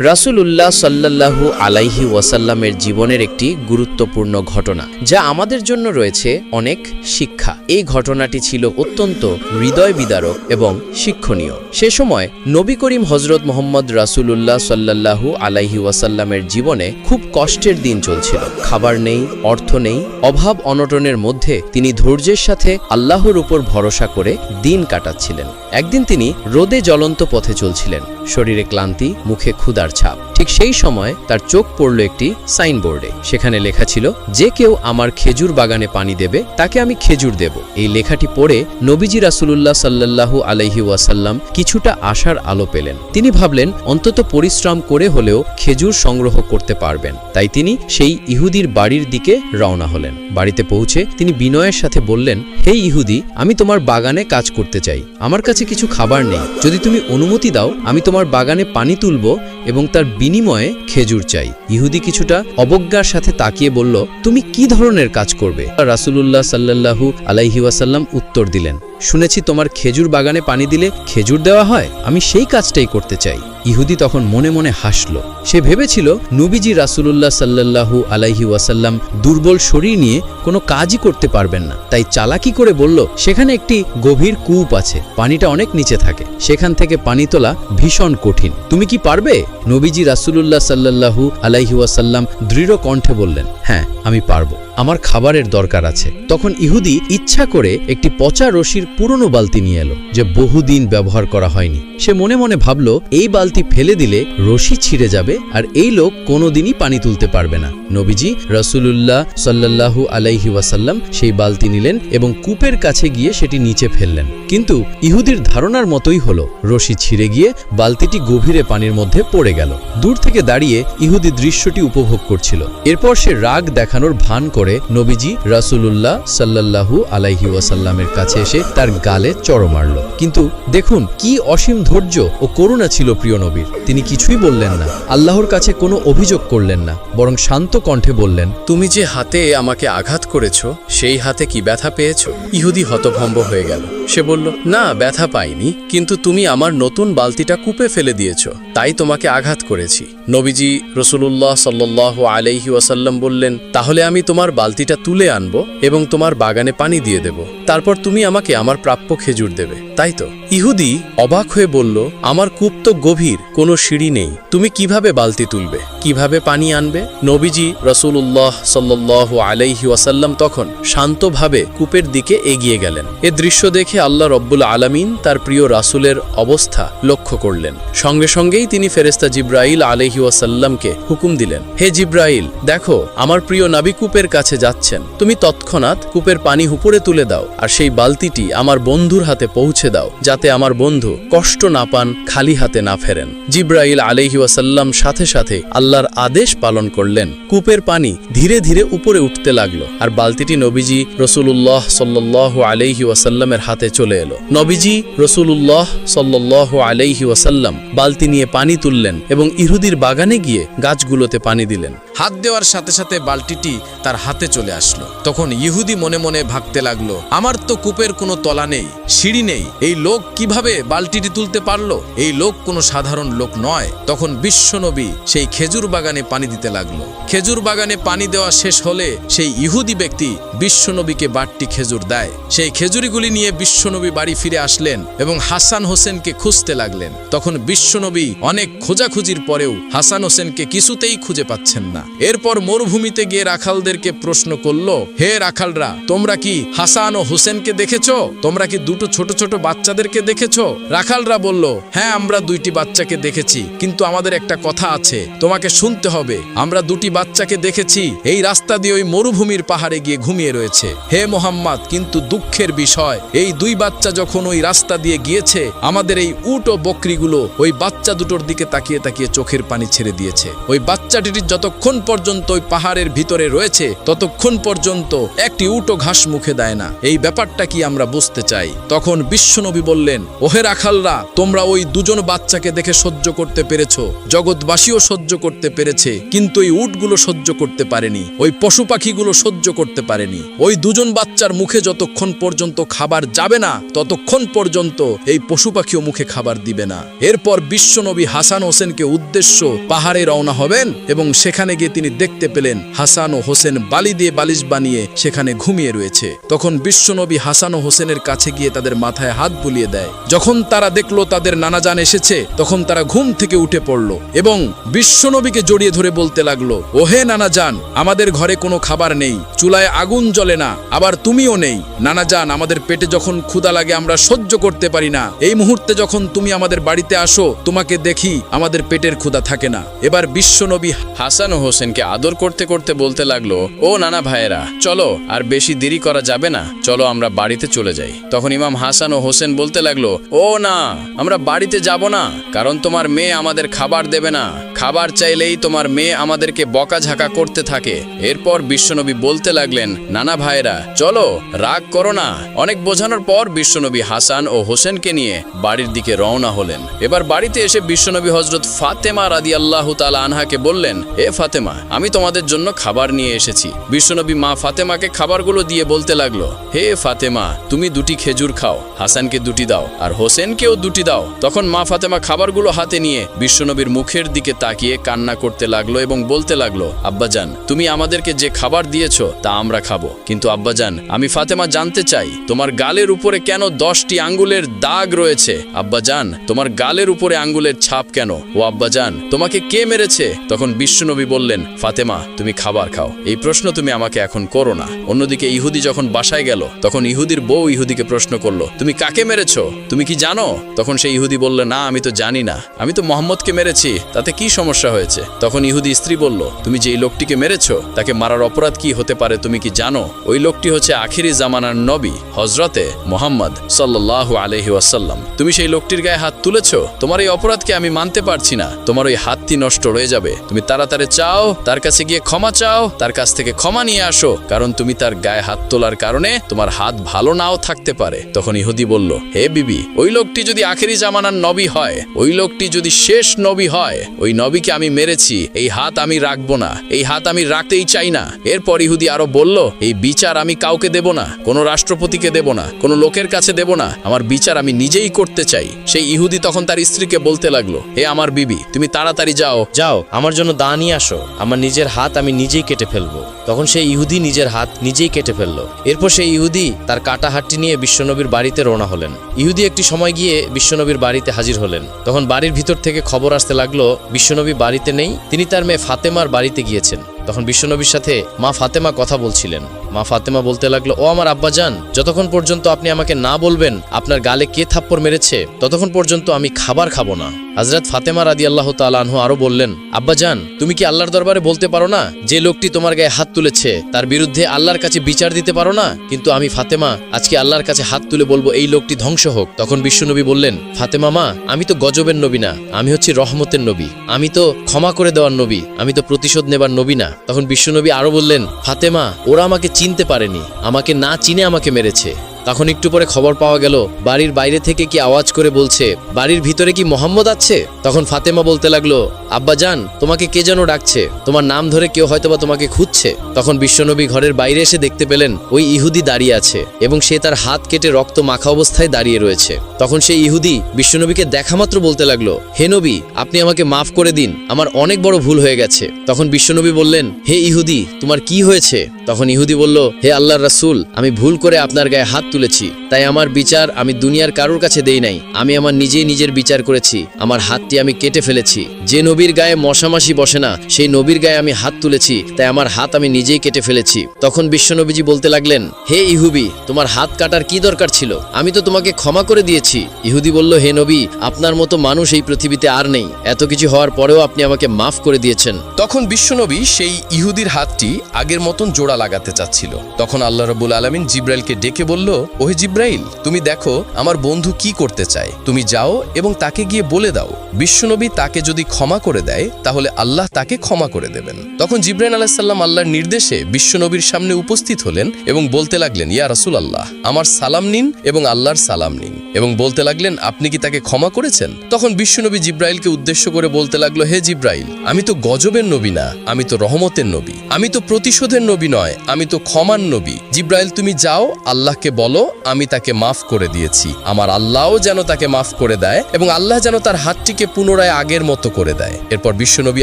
রাসূলুল্লাহ সাল্লাল্লাহু আলাইহি ওয়াসাল্লামের জীবনের একটি গুরুত্বপূর্ণ ঘটনা, যা আমাদের জন্য রয়েছে অনেক শিক্ষা। এই ঘটনাটি ছিল অত্যন্ত হৃদয় বিদারক এবং শিক্ষণীয়। সে সময় নবী করিম হজরত মোহাম্মদ রাসূলুল্লাহ সাল্লাল্লাহু আলাইহি ওয়াসাল্লামের জীবনে খুব কষ্টের দিন চলছিল। খাবার নেই, অর্থ নেই, অভাব অনটনের মধ্যে তিনি ধৈর্যের সাথে আল্লাহর উপর ভরসা করে দিন কাটাচ্ছিলেন। একদিন তিনি রোদে জ্বলন্ত পথে চলছিলেন। শরীরে ক্লান্তি, মুখে ক্ষুধার ছাপ। ঠিক সেই সময় তার চোখ পড়ল একটি সাইনবোর্ডে। সেখানে লেখা ছিল, যে কেউ আমার খেজুর বাগানে পানি দেবে, তাকে আমি খেজুর দেব। এই লেখাটি পড়ে নবীজি রাসূলুল্লাহ সাল্লাল্লাহু আলাইহি ওয়াসাল্লাম কিছুটা আশার আলো পেলেন। তিনি ভাবলেন, অন্তত পরিশ্রম করে হলেও খেজুর সংগ্রহ করতে পারবেন। তাই তিনি সেই ইহুদির বাড়ির দিকে রওনা হলেন। বাড়িতে পৌঁছে তিনি বিনয়ের সাথে বললেন, হে ইহুদি, আমি তোমার বাগানে কাজ করতে চাই। আমার কাছে কিছু খাবার নেই। যদি তুমি অনুমতি দাও, আমি তোমার বাগানে পানি তুলব এবং তার বিনিময়ে খেজুর চাই। ইহুদি কিছুটা অবজ্ঞার সাথে তাকিয়ে বলল, তুমি কি ধরনের কাজ করবে? রাসূলুল্লাহ সাল্লাল্লাহু আলাইহি ওয়াসাল্লাম উত্তর দিলেন, শুনেছি তোমার খেজুর বাগানে পানি দিলে খেজুর দেওয়া হয়? আমি সেই কাজটাই করতে চাই। ইহুদি তখন মনে মনে হাসল। সে ভেবেছিল, নবীজি রাসূলুল্লাহ সাল্লাল্লাহু আলাইহি ওয়াসাল্লাম দুর্বল শরীর নিয়ে কোনো কাজই করতে পারবেন না। তাই চালাকি করে বলল, সেখানে একটি গভীর কূপ আছে, পানিটা অনেক নিচে থাকে। সেখান থেকে পানি তোলা ভীষণ কঠিন। তুমি কি পারবে? নবীজি রাসূলুল্লাহ সাল্লাল্লাহু আলাইহি ওয়াসাল্লাম দৃঢ় কণ্ঠে বললেন হ্যাঁ আমি পারব। আমার খাবারের দরকার আছে। তখন ইহুদি ইচ্ছা করে একটি পচা রশির পুরনো বালতি নিয়ে এলো, যে বহুদিন ব্যবহার করা হয়নি। সে মনে মনে ভাবল, এই বালতি ফেলে দিলে রশি ছিঁড়ে যাবে আর এই লোক কোনোদিনই পানি তুলতে পারবে না। নবীজি রসুলুল্লাহ সাল্লাল্লাহু আলাইহি ওয়াসাল্লাম সেই বালতি নিলেন এবং কূপের কাছে গিয়ে সেটি নিচে ফেললেন। কিন্তু ইহুদির ধারণার মতোই হলো, রশি ছিঁড়ে গিয়ে বালতিটি গভীরে পানির মধ্যে পড়ে গেল। দূর থেকে দাঁড়িয়ে ইহুদি দৃশ্যটি উপভোগ করছিল। এরপর সে রাগ দেখানোর ভান করে নবীজি রাসূলুল্লাহ সাল্লাল্লাহু আলাইহি ওয়াসাল্লামের কাছে এসে তার গালে চড় মারল। কিন্তু দেখুন, কি অসীম ধৈর্য ও করুণা ছিল প্রিয় নবীর। তিনি কিছুই বললেন না, আল্লাহর কাছে কোনো অভিযোগ করলেন না, বরং শান্ত কণ্ঠে বললেন, তুমি যে হাতে আমাকে আঘাত করেছ, সেই হাতে কি ব্যথা পেয়েছ? ইহুদি হতভম্ব হয়ে গেল। সে বলল, না, ব্যথা পাইনি, কিন্তু তুমি আমার নতুন বালতিটা কূপে ফেলে দিয়েছ, তাই তোমাকে আঘাত করেছি। নবীজি রসুলুল্লাহ সাল্লাহ আলাইহি ওয়াসাল্লাম বললেন, তাহলে আমি তোমার বালতিটা তুলে আনব এবং তোমার বাগানে পানি দিয়ে দেব। তারপর তুমি আমাকে আমার প্রাপ্য খেজুর দেবে। তাই তো? ইহুদি অবাক হয়ে বলল, আমার কূপ তো গভীর, কোনো সিঁড়ি নেই। তুমি কীভাবে বালতি তুলবে? কীভাবে পানি আনবে? নবীজি রসুল্লাহ সাল্লাহ আলাইহি ওয়াসাল্লাম তখন শান্তভাবে কূপের দিকে এগিয়ে গেলেন। এ দৃশ্য দেখে আল্লাহ রব্বুল আলামিন তার প্রিয় রাসূলের অবস্থা লক্ষ্য করলেন। সঙ্গে সঙ্গেই তিনি ফেরেস্তা জিব্রাইল আলহি ওয়াসাল্লামকে হুকুম দিলেন, হে জিব্রাইল, দেখো, আমার প্রিয় নাবি কূপের কাছে যাচ্ছেন। তুমি তৎক্ষণাৎ কূপের পানি উপরে তুলে দাও, আর সেই বালতিটি আমার বন্ধুর হাতে পৌঁছে দাও, যাতে আমার বন্ধু কষ্ট না পান, খালি হাতে না ফেরেন। জিব্রাইল আলহি ওয়াসাল্লাম সাথে সাথে আল্লাহর আদেশ পালন করলেন। কূপের পানি ধীরে ধীরে উপরে উঠতে লাগল আর বালতিটি নবীজি রসুল্লাহ সাল্লাহ আলহি ওয়াসাল্লামের হাতে চলে এলো। নবীজি রসুল্লাহ সাল্লাহ আলাইহি ওয়াসাল্লাম বালতি নিয়ে পানি তুললেন এবং ইহুদির বাগানে গিয়ে গাছগুলোতে পানি দিলেন। হাত দেওয়ার সাথে সাথে বালতিটি তার হাতে চলে আসলো। তখন ইহুদি মনে মনে ভাবতে লাগল, আমার তো কূপের কোনো তলা নেই, সিঁড়ি নেই, এই লোক কীভাবে বালতিটি তুলতে পারল? এই লোক কোনো সাধারণ লোক নয়। তখন বিশ্বনবী সেই খেজুর বাগানে পানি দিতে লাগল। খেজুর বাগানে পানি দেওয়া শেষ হলে সেই ইহুদি ব্যক্তি বিশ্বনবীকে বাটটি খেজুর দেয়। সেই খেজুরিগুলি নিয়ে বিশ্বনবী বাড়ি ফিরে আসলেন এবং হাসান হোসেনকে খুঁজতে লাগলেন। তখন বিশ্বনবী অনেক খোঁজাখুঁজির পরেও হাসান হোসেনকে কিছুতেই খুঁজে পাচ্ছেন না। এরপর মরুভূমিতে গিয়ে রাখালদেরকে প্রশ্ন করল, হে রাখালরা, তোমরা কি হাসান ও হোসেনকে দেখেছ? তোমরা কি দুটো ছোট ছোট বাচ্চাদেরকে দেখেছ? রাখালরা বলল হ্যাঁ আমরা দুইটি বাচ্চাকে দেখেছি, কিন্তু আমাদের একটা কথা আছে, তোমাকে শুনতে হবে। আমরা দুটি বাচ্চাকে দেখেছি, এই রাস্তা দিয়ে ওই মরুভূমির পাহাড়ে গিয়ে ঘুমিয়ে রয়েছে। হে মোহাম্মদ, কিন্তু দুঃখের বিষয়, এই দুই বাচ্চা যখন ওই রাস্তা দিয়ে গিয়েছে, আমাদের এই উট ও বকরিগুলো ওই বাচ্চা দুটোর দিকে তাকিয়ে তাকিয়ে চোখের পানি ছেড়ে দিয়েছে। ওই বাচ্চাটির যতক্ষণ পর্যন্ত ওই পাহাড়ের ভিতরে রয়েছে, ততক্ষণ পর্যন্ত একটি উটো ঘাস মুখে দেয় না। এই ব্যাপারটা কি আমরা বুঝতে চাই? তখন বিশ্বনবী বললেন বললেন, ওহে রাখালরা, তোমরা ওই দুজন বাচ্চাকে দেখে সহ্য করতে পেরেছ। জগৎবাসীও সহ্য করতে পেরেছে, কিন্তু ওই উটগুলো সহ্য করতে পারেনি। ওই পশু পাখিগুলো সহ্য করতে পারেনি। ওই দুজন বাচ্চার মুখে যতক্ষণ পর্যন্ত খাবার যাবে না, ততক্ষণ পর্যন্ত এই পশু পাখিও মুখে খাবার দিবে না। এরপর বিশ্বনবী হাসান হোসেনকে উদ্দেশ্য পাহাড়ে রওনা হবেন এবং সেখানে গিয়ে তিনি দেখতে পেলেন হাসান ও হোসেন বালি দিয়ে বালিশ বানিয়ে সেখানে ঘুমিয়ে রয়েছে। তখন বিশ্বনবী হাসান ও হোসেনের কাছে গিয়ে তাদের মাথায় হাত বুলিয়ে দেয়। যখন তারা দেখল তাদের নানাজান এসেছে, তখন তারা ঘুম থেকে উঠে পড়ল এবং বিশ্বনবীকে জড়িয়ে ধরে বলতে লাগল, ওহে নানাজান, আমাদের ঘরে কোনো খাবার নেই, চুলায় আগুন জ্বলে না, আবার তুমিও নেই। নানাজান, আমাদের পেটে যখন ক্ষুধা লাগে আমরা সহ্য করতে পারি না। এই মুহূর্তে যখন তুমি আমাদের বাড়িতে আসো, তোমাকে দেখি আমাদের পেটের ক্ষুদা থাকে না। এবার বিশ্বনবী হাসান ও হোসেনকে আদর করতে করতে বলতে লাগল, ও নানা ভাইয়েরা, চলো, আর বেশি দেরি করা যাবে না, চলো আমরা বাড়িতে চলে যাই। তখন ইমাম হাসান ও হোসেন বলতে লাগল। ও না, আমরা বাড়িতে যাব না, কারণ তোমার মেয়ে আমাদের খাবার দেবে না। খাবার চাইলেই তোমার মেয়ে আমাদেরকে বকাঝাকা করতে থাকে। এরপর বিশ্বনবী বলতে লাগলেন, নানা ভাইয়েরা, চলো, রাগ করো না। অনেক বোঝানোর পর বিশ্বনবী হাসান ও হোসেনকে নিয়ে বাড়ির দিকে রওনা হলেন। এবার বাড়িতে এসে বিশ্বনবী হজরত ফাতেমা রাদি আল্লাহ তালা আনহাকে বললেন, এ ফাতেমা, আমি তোমাদের জন্য খাবার নিয়ে এসেছি। বিশ্বনবী মা ফাতেমাকে খাবারগুলো দিয়ে বলতে লাগল, হে ফাতেমা, তুমি দুটি খেজুর খাও। হাসানকে দুটি দাও, আর হোসেনকেও দুটি দাও। তখন মা ফাতেমা খাবারগুলো হাতে নিয়ে বিশ্বনবীর মুখের দিকে তাকিয়ে কান্না করতে লাগল এবং বলতে লাগল, আব্বাজান, তুমি আমাদেরকে যে খাবার দিয়েছ, তা আমরা খাব। কিন্তু আব্বাজান, আমি ফাতেমা জানতে চাই, তোমার গালের উপরে কেন দশটি আঙ্গুলের দাগ রয়েছে? আব্বাজান, তোমার গালের উপরে আঙ্গুলের ছাপ কেন? ও আব্বাজান, তোমাকে কে মেরেছে? তখন বিশ্বনবী বললেন, ফাতেমা, তুমি খাবার খাও। এই প্রশ্ন তুমি আমাকে এখন করো না। অন্যদিকে ইহুদি যখন বাসায় গেল, তখন ইহুদির বউ ইহুদিকে প্রশ্ন করল, তুমি কাকে মেরেছো? তুমি কি জানো? তখন সেই ইহুদি বলল, না, আমি তো জানি না। আমি তো মোহাম্মদকে মেরেছি। তাতে কি সমস্যা হয়েছে? তখন ইহুদি স্ত্রী বলল, তুমি যে লোকটিকে মেরেছো, তাকে মারার অপরাধ কি হতে পারে তুমি কি জানো? ওই লোকটি হচ্ছে আখিরি জামানার নবী হজরতে মোহাম্মদ সাল্লাহ আলহি ওয়াসাল্লাম। তুমি সেই লোকটির গায়ে হাত তুলেছ? তোমার এই অপরাধকে আমি মানতে পারছি না। তোমার ওই হাতটি নষ্ট রয়ে যাবে। তুমি তাড়াতাড়ি চাও, তার কাছে গিয়ে ক্ষমা চাও, তার কাছ থেকে ক্ষমা নিয়ে আসো, কারণ তুমি তার গায়ে হাত তোলার কারণে তোমার হাত ভালো নাও থাকতে পারে। তখন ইহুদি বলল, হে বিবি, ওই লোকটি যদি আখেরি জামানার নবী হয়, ওই লোকটি যদি শেষ নবী হয়, ওই নবীকে আমি মেরেছি, এই হাত আমি রাখব না, এই হাত আমি রাখতেই চাই না। এরপর ইহুদি আরও বলল, এই বিচার আমি কাউকে দেব না, কোনো রাষ্ট্রপতিকে দেব না, কোনো লোকের কাছে দেব না, আমার বিচার আমি নিজেই করতে চাই। সেই ইহুদি তখন তার স্ত্রীকে বলতে লাগল, হে আমার বিবি, তুমি তাড়াতাড়ি যাও। যাও, আমার জন্য দা নিয়ে আসো, আমার নিজের হাত আমি নিজেই কেটে ফেলব। তখন সেই ইহুদি নিজের হাত নিজেই কেটে ফেলল। এরপর সেই ইহুদি তার কাটা হাতটি নিয়ে বিশ্বনবীর বাড়িতে রওনা হলেন। ইহুদি একটি সময় গিয়ে বিশ্বনবীর বাড়িতে হাজির হলেন। তখন বাড়ির ভিতর থেকে খবর আসতে লাগল, বিশ্বনবী বাড়িতে নেই, তিনি তার মেয়ে ফাতেমার বাড়িতে গিয়েছেন। তখন বিশ্বনবীর সাথে মা ফাতেমা কথা বলছিলেন। মা ফাতেমা বলতে লাগল, ও আমার আব্বা যান যতক্ষণ পর্যন্ত আপনি আমাকে না বলবেন, আপনার গালে কে থাপ্পড় মেরেছে, ততক্ষণ পর্যন্ত আমি খাবার খাব না। হজরত ফাতেমা রাদি আল্লাহ তালানহু আরও বললেন আব্বাজান তুমি কি আল্লাহর দরবারে বলতে পারো না যে লোকটি তোমার গায়ে হাত তুলেছে? তার বিরুদ্ধে আল্লাহর কাছে বিচার দিতে পারো না? কিন্তু আমি ফাতেমা, আজকে আল্লাহর কাছে হাত তুলে বলব, এই লোকটি ধ্বংস হোক। তখন বিশ্বনবী বললেন, ফাতেমা মা, আমি তো গজবের নবী না, আমি হচ্ছি রহমতের নবী। আমি তো ক্ষমা করে দেওয়ার নবী, আমি তো প্রতিশোধ নেবার নবী না। তখন বিশ্বনবী আরও বললেন, ফাতেমা, ওরা আমাকে চিনতে পারেনি। আমাকে না চিনে আমাকে মেরেছে। তখন একটু পরে খবর পাওয়া গেল, বাড়ির বাইরে থেকে কি আওয়াজ করে বলছে, বাড়ির ভিতরে কি মোহাম্মদ আছে? তখন ফাতেমা বলতে লাগল, আব্বা জান, তোমাকে কে যেন ডাকছে? তোমার নাম ধরে কেউ হয়তোবা তোমাকে খুঁজছে। তখন বিশ্বনবী ঘরের বাইরে এসে দেখতে পেলেন, ওই ইহুদি দাঁড়িয়ে আছে এবং সে তার হাত কেটে রক্ত মাখা অবস্থায় দাঁড়িয়ে রয়েছে। তখন সেই ইহুদি বিশ্বনবীকে দেখা মাত্র বলতে লাগল, হে নবী, আপনি আমাকে মাফ করে দিন, আমার অনেক বড় ভুল হয়ে গেছে। তখন বিশ্বনবী বললেন, হে ইহুদি, তোমার কি হয়েছে? তখন ইহুদি বলল, হে আল্লাহর রাসূল, আমি ভুল করে আপনার গায়ে হাত তুলেছি। তাই আমার বিচার আমি দুনিয়ার কারোর কাছে দেই নাই। আমি আমার নিজেই নিজের বিচার করেছি। আমার হাতটি আমি কেটে ফেলেছি। যে নবীর গায়ে মশামাসি বসে না, সেই নবীর গায়ে আমি হাত তুলেছি। তাই আমার হাত আমি নিজেই কেটে ফেলেছি। তখন বিশ্বনবীজি বলতে লাগলেন, হে ইহুবি, তোমার হাত কাটার কি দরকার ছিল? আমি তো তোমাকে ক্ষমা করে দিয়েছি। ইহুদি বলল, হে নবী, আপনার মতো মানুষ এই পৃথিবীতে আর নেই। এত কিছু হওয়ার পরেও আপনি আমাকে মাফ করে দিয়েছেন। তখন বিশ্বনবী সেই ইহুদির হাতটি আগের মতন জোড়া লাগাতে চাচ্ছিল। তখন আল্লাহ রবুল আলমিন জিব্রাইলকে ডেকে বলল ওহে জিব্রাইল, তুমি দেখো আমার বন্ধু কি করতে চায়। তুমি যাও এবং তাকে গিয়ে বলে দাও। বিশ্বনবী তাকে যদি ক্ষমা করে দেয়, তাহলে আল্লাহ তাকে ক্ষমা করে দেবেন। তখন জিব্রাইল আলাহিসাল্লাম আল্লাহর নির্দেশে বিশ্বনবীর সামনে উপস্থিত হলেন এবং বলতে লাগলেন, ইয়া রাসুল আল্লাহ আমার সালাম নিন এবং আল্লাহর সালাম নিন। এবং বলতে লাগলেন, আপনি কি তাকে ক্ষমা করেছেন? তখন বিশ্বনবী জিব্রাইলকে উদ্দেশ্য করে বলতে লাগল, হে জিব্রাইল, আমি তো গজবের নবী না, আমি তো রহমতের নবী, আমি তো প্রতিশোধের নবী নয়, আমি তো ক্ষমার নবী। জিব্রাইল, তুমি যাও, আল্লাহকে বলো আমি তাকে মাফ করে দিয়েছি। আমার আল্লাহও যেন তাকে মাফ করে দেয় এবং আল্লাহ যেন তার হাতটিকে পুনরায় আগের মতো করে দেয়। এরপর বিশ্বনবী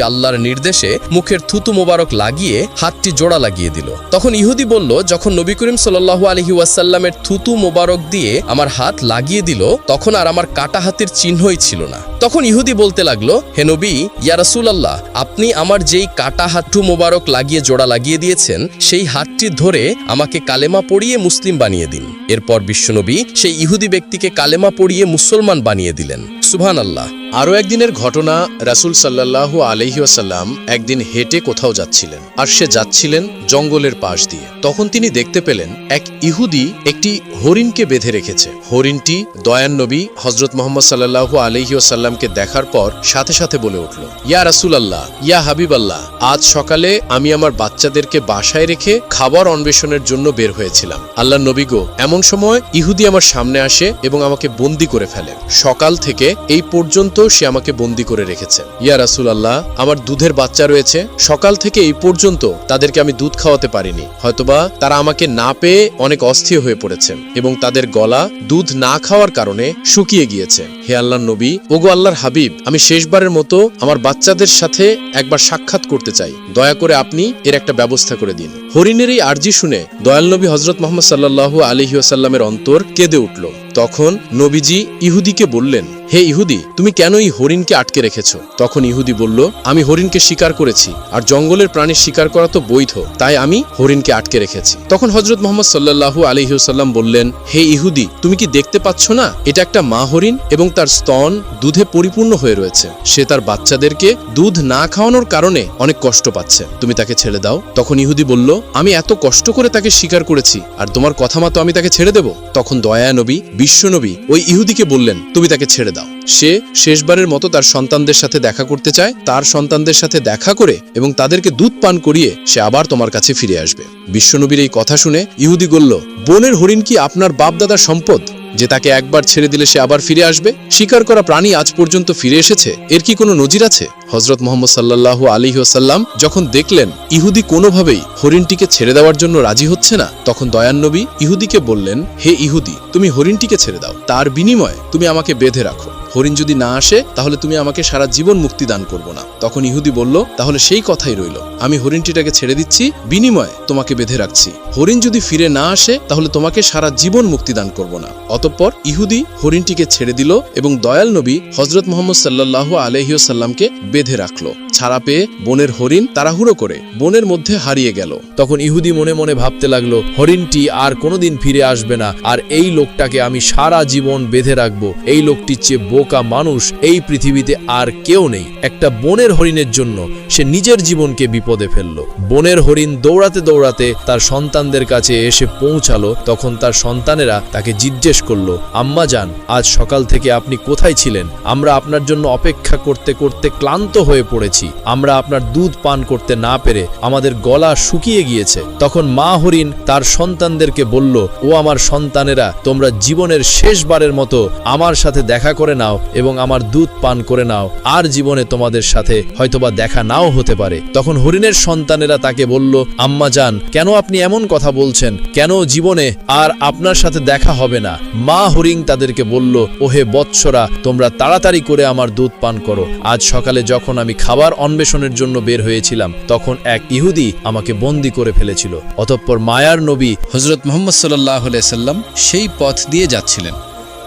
আল্লাহর নির্দেশে মুখের থুতু মোবারক লাগিয়ে হাতটি জোড়া লাগিয়ে দিল। তখন ইহুদি বলল, যখন নবী করিম সাল্লাল্লাহু আলহি ওয়াসাল্লামের থুতু মোবারক দিয়ে আমার হাত লাগিয়ে দিল, তখন আর আমার কাটা হাতের চিহ্নই ছিল না। তখন ইহুদি বলতে লাগল, হে নবী, ইয়া রাসূলুল্লাহ, আপনি আমার যেই কাটা হাতটু মোবারক লাগিয়ে জোড়া লাগিয়ে দিয়েছেন, সেই হাতটি ধরে আমাকে কালেমা পড়িয়ে মুসলিম বানিয়ে দিন। এরপর বিশ্বনবী সেই ইহুদি ব্যক্তিকে কালেমা পড়িয়ে মুসলমান বানিয়ে দিলেন। সুভান আল্লাহ আরও একদিনের ঘটনা রাসূল সাল্লাল্লাহু আলহিউসাল্লাম একদিন হেঁটে কোথাও যাচ্ছিলেন। আর সে যাচ্ছিলেন জঙ্গলের পাশ দিয়ে। তখন তিনি দেখতে পেলেন এক ইহুদি একটি হরিণকে বেঁধে রেখেছে। হরিণটি দয়ান নবী হজরত মোহাম্মদ সাল্লাল্লাহু আলহিউসাল্লামকে দেখার পর সাথে সাথে বলে উঠল, ইয়া রাসূল আল্লাহ ইয়া হাবিব আল্লাহ আজ সকালে আমি আমার বাচ্চাদেরকে বাসায় রেখে খাবার অন্বেষণের জন্য বের হয়েছিলাম। আল্লাহ নবী গো, এমন সময় ইহুদি আমার সামনে আসে এবং আমাকে বন্দি করে ফেলে। সকাল থেকে এই পর্যন্ত সে আমাকে বন্দি করে রেখেছে। ইয়া রাসুল আল্লাহ আমার দুধের বাচ্চা রয়েছে। সকাল থেকে এই পর্যন্ত তাদেরকে আমি দুধ খাওয়াতে পারিনি। হয়তোবা তারা আমাকে না পেয়ে অনেক অস্থির হয়ে পড়েছে এবং তাদের গলা দুধ না খাওয়ার কারণে শুকিয়ে গিয়েছে। হে আল্লাহ নবী, ওগো আল্লাহর হাবিব, আমি শেষবারের মতো আমার বাচ্চাদের সাথে একবার সাক্ষাৎ করতে চাই। দয়া করে আপনি এর একটা ব্যবস্থা করে দিন। হরিণের এই আর্জি শুনে দয়াল নবী হজরত মোহাম্মদ সাল্লাহ আলহি আসাল্লামের অন্তর কেঁদে উঠল। তখন নবীজি ইহুদিকে বললেন, হে ইহুদি, তুমি কেন এই হরিণকে আটকে রেখেছ? তখন ইহুদি বলল, আমি হরিণকে শিকার করেছি, আর জঙ্গলের প্রাণী শিকার করা তো বৈধ, তাই আমি হরিণকে আটকে রেখেছি। তখন হজরত মোহাম্মদ সাল্লাহু আলহিউসাল্লাম বললেন, হে ইহুদি, তুমি কি দেখতে পাচ্ছ না? এটা একটা মা হরিণ এবং তার স্তন দুধে পরিপূর্ণ হয়ে রয়েছে। সে তার বাচ্চাদেরকে দুধ না খাওয়ানোর কারণে অনেক কষ্ট পাচ্ছে। তুমি তাকে ছেড়ে দাও। তখন ইহুদি বলল, আমি এত কষ্ট করে তাকে শিকার করেছি, আর তোমার কথা মতো আমি তাকে ছেড়ে দেব? তখন দয়া নবী বিশ্বনবী ওই ইহুদিকে বললেন, তুমি তাকে ছেড়ে দাও। সে শেষবারের মতো তার সন্তানদের সাথে দেখা করতে চায়, তার সন্তানদের সাথে দেখা করে এবং তাদেরকে দুধ পান করিয়ে সে আবার তোমার কাছে ফিরে আসবে। বিশ্বনবীর এই কথা শুনে ইহুদি বলল, বোনের হরিণ কি আপনার বাপদাদার সম্পদ? যে তাকে একবার ছেড়ে দিলে সে আবার ফিরে আসবে? শিকার করা প্রাণী আজ পর্যন্ত ফিরে এসেছে। এর কি কোনো নজির আছে? হজরত মোহাম্মদ সাল্লাহ আলী সাল্লাম যখন দেখলেন ইহুদি কোনোভাবেই হরিণটিকে ছেড়ে দেওয়ার জন্য রাজি হচ্ছে না, তখন দয়ান্নবী ইহুদিকে বললেন, হে ইহুদি, তুমি হরিণটিকে ছেড়ে দাও। তার বিনিময়ে তুমি আমাকে বেঁধে রাখো। হরিণ যদি না আসে, তাহলে তুমি আমাকে সারা জীবন মুক্তি দান করব না। তখন ইহুদি বলল, তাহলে সেই কথাই রইল। আমি হরিণটিটাকে ছেড়ে দিচ্ছি, বিনিময়ে তোমাকে বেঁধে রাখছি। হরিণ যদি ফিরে না আসে, তাহলে তোমাকে সারা জীবন মুক্তি দান করব না। অতঃপর ইহুদি হরিণটিকে ছেড়ে দিল এবং দয়াল নবী হজরত মোহাম্মদ সাল্লাহ আলহিউসাল্লামকে বেঁধে রাখল। ছাড়া পেয়ে বনের হরিণ তাড়াহুড়ো করে বনের মধ্যে হারিয়ে গেল। তখন ইহুদি মনে মনে ভাবতে লাগল, হরিণটি আর কোনোদিন ফিরে আসবে না, আর এই লোকটাকে আমি সারা জীবন বেঁধে রাখব। এই লোকটির চেয়ে বোকা মানুষ এই পৃথিবীতে আর কেউ নেই। একটা বনের হরিণের জন্য সে নিজের জীবনকে বিপদে ফেলল। বনের হরিণ দৌড়াতে দৌড়াতে তার সন্তানদের কাছে এসে পৌঁছালো। তখন তার সন্তানেরা তাকে জিজ্ঞেস করল, আম্মা যান, আজ সকাল থেকে আপনি কোথায় ছিলেন? আমরা আপনার জন্য অপেক্ষা করতে করতে ক্লান্ত হয়ে পড়েছি। আমরা আপনার দুধ পান করতে না পেরে আমাদের গলা শুকিয়ে গিয়েছে। তখন মা হরিণ তার সন্তানদেরকে বলল, ও আমার সন্তানেরা, তোমরা জীবনের শেষবারের মতো আমার সাথে দেখা করে নাও। এবং আমার দুধ পান করে নাও। আর জীবনে তোমাদের সাথে হয়তোবা দেখা নাও হতে পারে। তখন হরিণের সন্তানেরা তাকে বলল, আম্মা যান, কেন আপনি এমন কথা বলছেন? কেন জীবনে আর আপনার সাথে দেখা হবে না? মা হরিণ তাদেরকে বলল, ওহে বৎসরা, তোমরা তাড়াতাড়ি করে আমার দুধ পান করো। আজ সকালে যখন আমি খাবার অন্বেষণের জন্য বের হয়েছিলাম, তখন এক ইহুদি আমাকে বন্দি করে ফেলেছিল। অতঃপর মায়ার নবী হজরত মোহাম্মদ সাল্লাহ সাল্লাম সেই পথ দিয়ে যাচ্ছিলেন।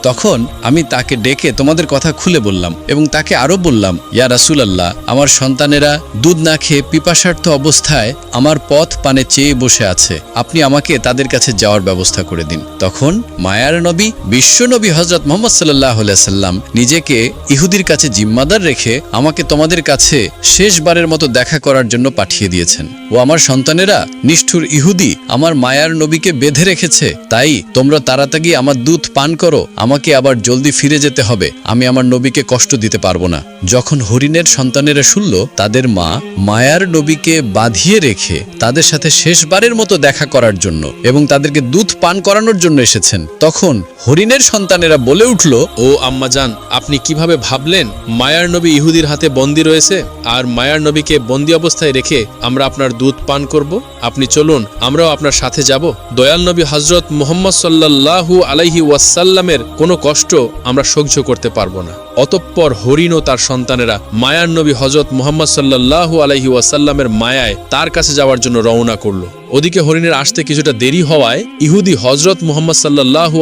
তখন আমি তাকে ডেকে তোমাদের কথা খুলে বললাম এবং তাকে আরও বললাম, ইয়া রাসুল আল্লাহ আমার সন্তানেরা দুধ না খেয়ে পিপাসার্থ অবস্থায় আমার পথ পানে চেয়ে বসে আছে। আপনি আমাকে তাদের কাছে যাওয়ার ব্যবস্থা করে দিন। তখন মায়ার নবী, বিশ্ব নবী হজরত মোহাম্মদ সাল্লাহ সাল্লাম নিজেকে ইহুদির কাছে জিম্মাদার রেখে আমাকে তোমাদের কাছে শেষবারের মতো দেখা করার জন্য পাঠিয়ে দিয়েছেন। ও আমার সন্তানেরা নিষ্ঠুর ইহুদি, আমার মায়ার নবীকে বেঁধে রেখেছে। তাই তোমরা তাড়াতাড়ি আমার দুধ পান করো আমার আমাকে আবার জলদি ফিরে যেতে হবে। আমি আমার নবীকে কষ্ট দিতে পারব না। যখন হরিণের সন্তানেরা শুনল, তাদের মা মায়ার নবীকে বাঁধিয়ে রেখে তাদের সাথে শেষবারের মতো দেখা করার জন্য এবং তাদেরকে দুধ পান করানোর জন্য এসেছেন, তখন হরিণের সন্তানেরা বলে উঠল, ও আম্মাজান আপনি কীভাবে ভাবলেন মায়ার নবী ইহুদির হাতে বন্দি রয়েছে? আর মায়ার নবীকে বন্দি অবস্থায় রেখে আমরা আপনার দুধ পান করব? আপনি চলুন, আমরাও আপনার সাথে যাব। দয়াল নবী হজরত মোহাম্মদ সাল্লাল্লাহু আলাইহি ওয়াসাল্লামের কোনো কষ্ট আমরা সহ্য করতে পারব না। অতঃপর হরিণ ও তার সন্তানেরা মায়ার নবী হজরত মোহাম্মদ সাল্লাহ আলহি ওয়াসাল্লামের মায়ায় তার কাছে যাওয়ার জন্য রওনা করল। ওদিকে হরিণের আসতে কিছুটা দেরি হওয়ায় ইহুদি হজরত মোহাম্মদ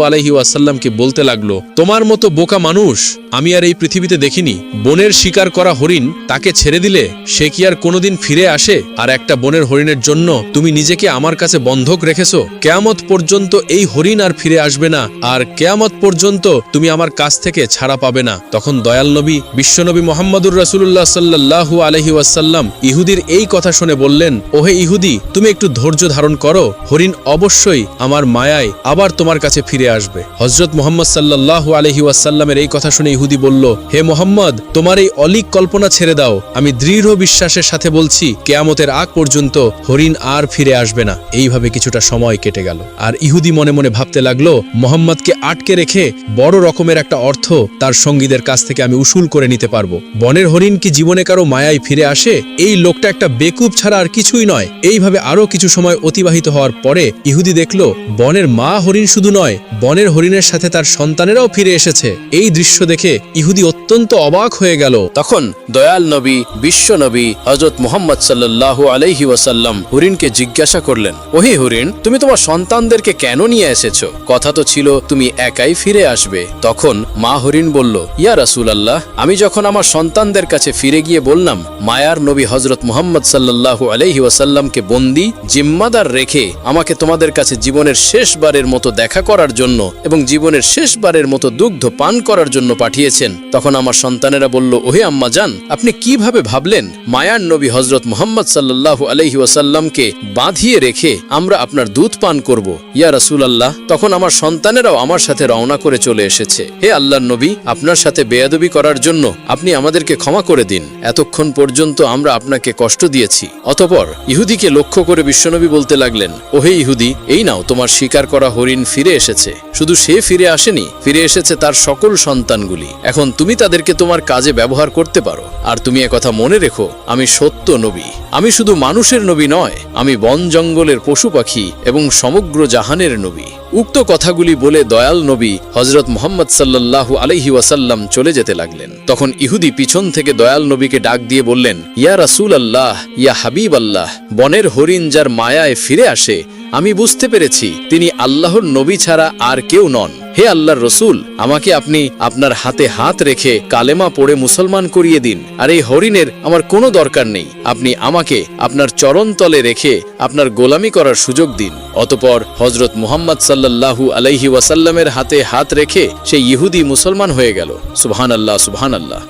আলাইহি ওয়াসাল্লামকে বলতে লাগল, তোমার মতো বোকা মানুষ, আমি আর এই পৃথিবীতে দেখিনি। বনের শিকার করা হরিণ তাকে ছেড়ে দিলে সে কি আর কোনোদিন ফিরে আসে? আর একটা বনের হরিণের জন্য তুমি নিজেকে আমার কাছে বন্ধক রেখেছো? কেয়ামত পর্যন্ত এই হরিণ আর ফিরে আসবে না, আর কেয়ামত পর্যন্ত তুমি আমার কাছ থেকে ছাড়া পাবে না। তখন দয়াল নবী বিশ্বনবী মোহাম্মদুর রাসুল্লাহ সাল্লাহু আলহি ওয়াসাল্লাম ইহুদির এই কথা শুনে বললেন, ওহে ইহুদি, তুমি একটু ধৈর্য ধারণ করো, হরিণ অবশ্যই আমার মায়ায় আবার তোমার কাছে ফিরে আসবে। হজরত মোহাম্মদ সাল্লাহু আলহি ওয়াসাল্লামের এই কথা শুনে ইহুদি বলল, হে মোহাম্মদ, তোমার এই অলিক কল্পনা ছেড়ে দাও। আমি দৃঢ় বিশ্বাসের সাথে বলছি, কেয়ামতের আগ পর্যন্ত হরিণ আর ফিরে আসবে না। এইভাবে কিছুটা সময় কেটে গেল। আর ইহুদি মনে মনে ভাবতে লাগল, মোহাম্মদকে আটকে রেখে বড় রকমের একটা অর্থ তার সঙ্গীদের কাছ থেকে আমি উসুল করে নিতে পারব। বনের হরিণ কি জীবনে কারও মায়ায় ফিরে আসে? এই লোকটা একটা বেকুব ছাড়া আর কিছুই নয়। এইভাবে আরও কিছু অতিবাহিত হওয়ার পরে ইহুদি দেখল, বনের মা হরিণ শুধু নয়, বনের হরিণের সাথে তার সন্তানেরাও ফিরে এসেছে। এই দৃশ্য দেখে ইহুদি অত্যন্ত অবাক হয়ে গেল। তখন দয়াল নবী, বিশ্ব নবী হজরত মোহাম্মদ সাল্লাল্লাহু আলাইহি ওয়াসাল্লাম হরিণকে জিজ্ঞাসা করলেন, ওহে হরিণ, তুমি তোমার সন্তানদেরকে কেন নিয়ে এসেছ? কথা তো ছিল, তুমি একাই ফিরে আসবে। তখন মা হরিণ বলল, ইয়া রাসুল আল্লাহ আমি যখন আমার সন্তানদের কাছে ফিরে গিয়ে বললাম, মায়ার নবী হজরত মোহাম্মদ সাল্লাল্লাহু আলাইহি ওয়াসাল্লামকে বন্দি জিম্মাদার রেখে আমাকে তোমাদের কাছে জীবনের শেষবারের মতো দেখা করার জন্য এবং জীবনের শেষবারের মতো দুগ্ধ পান করার জন্য পাঠিয়েছেন। তখন আমার সন্তানেরা বলল, ওহে আম্মা যান আপনি কীভাবে ভাবলেন মায়ার নবী হজরত মোহাম্মদ সাল্লাল্লাহু আলাইহি ওয়াসাল্লামকে বাঁধিয়ে রেখে আমরা আপনার দুধ পান করব? ইয়া রাসূল আল্লাহ তখন আমার সন্তানেরাও আমার সাথে রওনা করে চলে এসেছে। হে আল্লাহ নবী, আপনার সাথে বেয়াদবি করার জন্য আপনি আমাদেরকে ক্ষমা করে দিন। এতক্ষণ পর্যন্ত আমরা আপনাকে কষ্ট দিয়েছি। অতপর ইহুদিকে লক্ষ্য করে বিশ্বনবী বলতে লাগলেন, ওহে ইহুদি, এই নাও, তোমার শিকার করা হরিণ ফিরে এসেছে। শুধু সে ফিরে আসেনি, ফিরে এসেছে তার সকল সন্তানগুলি। এখন তুমি তাদেরকে তোমার কাজে ব্যবহার করতে পারো। আর তুমি কথা মনে রেখো, আমি সত্য নবী। আমি শুধু মানুষের নবী নয়, আমি বন জঙ্গলের পশু পাখি এবং সমগ্র জাহানের নবী। উক্ত কথাগুলি বলে দয়াল নবী হজরত মোহাম্মদ সাল্লাল্লাহু আলাইহি ওয়াসাল্লাম চলে যেতে লাগলেন। তখন ইহুদি পিছন থেকে দয়াল নবীকে ডাক দিয়ে বললেন, ইয়া রাসূল আল্লাহ ইয়া হাবিব আল্লাহ বনের হরিণ যার মায়ায় ফিরে আসে, আমি বুঝতে পেরেছি তিনি আল্লাহর নবী ছাড়া আর কেউ নন। হে আল্লাহর রসুল, আমাকে আপনি আপনার হাতে হাত রেখে কালেমা পড়ে মুসলমান করিয়ে দিন, আর এই হরিণের আমার কোনো দরকার নেই। আপনি আমাকে আপনার চরণতলে রেখে আপনার গোলামি করার সুযোগ দিন। অতপর হজরত মুহাম্মদ সাল্লাল্লাহু আলাইহি ওয়াসাল্লামের হাতে হাত রেখে সেই ইহুদি মুসলমান হয়ে গেল। সুবহান আল্লাহ সুবহান আল্লাহ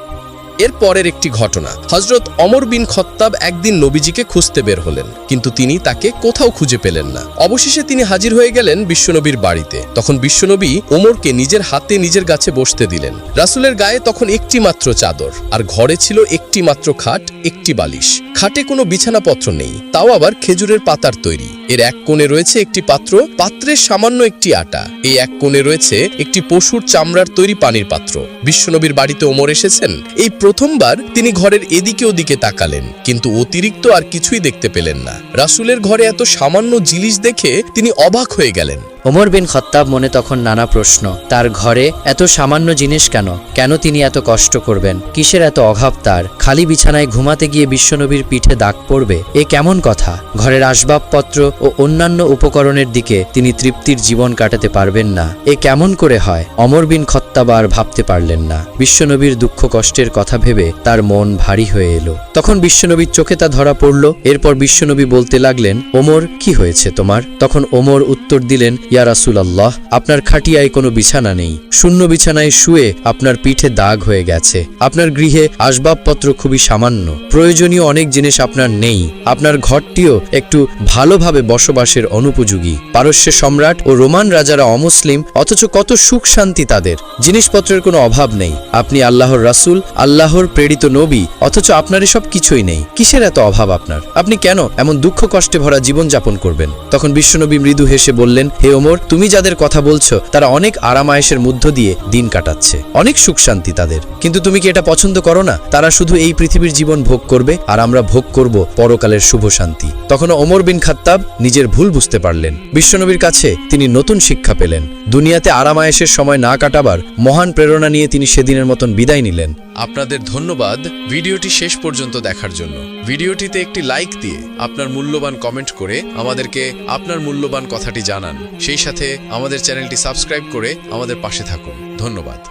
এর পরের একটি ঘটনা। হজরত অমর বিন খত্তাব একদিন নবীজিকে খুঁজতে বের হলেন, কিন্তু তিনি তাকে কোথাও খুঁজে পেলেন না। অবশেষে তিনি হাজির হয়ে গেলেন বিশ্বনবীর বাড়িতে। তখন বিশ্বনবী ওমরকে নিজের হাতে নিজের গাছে বসতে দিলেন। রাসুলের গায়ে তখন একটি মাত্র চাদর, আর ঘরে ছিল একটি মাত্র খাট, একটি বালিশ। খাটে কোনো বিছানাপত্র নেই, তাও আবার খেজুরের পাতার তৈরি। এর এক কোণে রয়েছে একটি পাত্র, পাত্রের সামান্য একটি আটা। এই এক কোণে রয়েছে একটি পশুর চামড়ার তৈরি পানির পাত্র। বিশ্বনবীর বাড়িতে ওমর এসেছেন। এই প্রথমবার তিনি ঘরের এদিকে ওদিকে তাকালেন, কিন্তু অতিরিক্ত আর কিছুই দেখতে পেলেন না। রাসুলের ঘরে এত সামান্য জিনিস দেখে তিনি অবাক হয়ে গেলেন। ওমর বিন খত্তাব মনে তখন নানা প্রশ্ন, তার ঘরে এত সামান্য জিনিস কেন? কেন তিনি এত কষ্ট করবেন? কিসের এত অভাব তার? খালি বিছানায় ঘুমাতে গিয়ে বিশ্বনবীর পিঠে দাগ পড়বে? এ কেমন কথা? ঘরের আসবাবপত্র ও অন্যান্য উপকরণের দিকে তিনি তৃপ্তির জীবন কাটাতে পারবেন না। এ কেমন করে হয়? অমর বিন খত্তাব আর ভাবতে পারলেন না। বিশ্বনবীর দুঃখ কষ্টের কথা ভেবে তার মন ভারী হয়ে এলো। তখন বিশ্বনবীর চোখে তা ধরা পড়ল। এরপর বিশ্বনবী বলতে লাগলেন, ওমর, কি হয়েছে তোমার? তখন ওমর উত্তর দিলেন ইয়া রাসুল আল্লাহ আপনার খাটিয়ায় কোনো বিছানা নেই। শূন্য বিছানায় শুয়ে আপনার পিঠে দাগ হয়ে গেছে। আপনার গৃহে আসবাবপত্র খুবই সামান্য। প্রয়োজনীয় অনেক জিনিস আপনার নেই। আপনার ঘরটিও একটু ভালোভাবে বসবাসের অনুপযোগী। পারস্যের সম্রাট ও রোমান রাজারা অমুসলিম, অথচ কত সুখ শান্তি তাদের। জিনিসপত্রের কোনো অভাব নেই। আপনি আল্লাহর রাসূল, আল্লাহর প্রেরিত নবী, অথচ আপনার এসব কিছুই নেই। কিসের এত অভাব আপনার? আপনি কেন এমন দুঃখ কষ্টে ভরা জীবন যাপন করবেন? তখন বিশ্বনবী মৃদু হেসে বললেন, হে ওমর তুমি যাদের কথা বলছো, তারা অনেক আরামায়েশের মধ্য দিয়ে দিন কাটাচ্ছে। অনেক সুখ শান্তি তাদের। কিন্তু তুমি কি এটা পছন্দ করো না? তারা শুধু এই পৃথিবীর জীবন ভোগ করবে, আর আমরা ভোগ করব পরকালের শুভ শান্তি। তখন ওমর বিন খাত্তাব নিজের ভুল বুঝতে পারলেন। বিশ্বনবীর কাছে তিনি নতুন শিক্ষা পেলেন। দুনিয়াতে আরামায়েশের সময় না কাটাবার মহান প্রেরণা নিয়ে তিনি সেদিনের মতন বিদায় নিলেন। আপনাদের ধন্যবাদ ভিডিওটি শেষ পর্যন্ত দেখার জন্য। ভিডিওটিতে একটি লাইক দিয়ে আপনার মূল্যবান কমেন্ট করে আমাদেরকে আপনার মূল্যবান কথাটি জানান। সেই সাথে আমাদের চ্যানেলটি সাবস্ক্রাইব করে আমাদের পাশে থাকুন। ধন্যবাদ।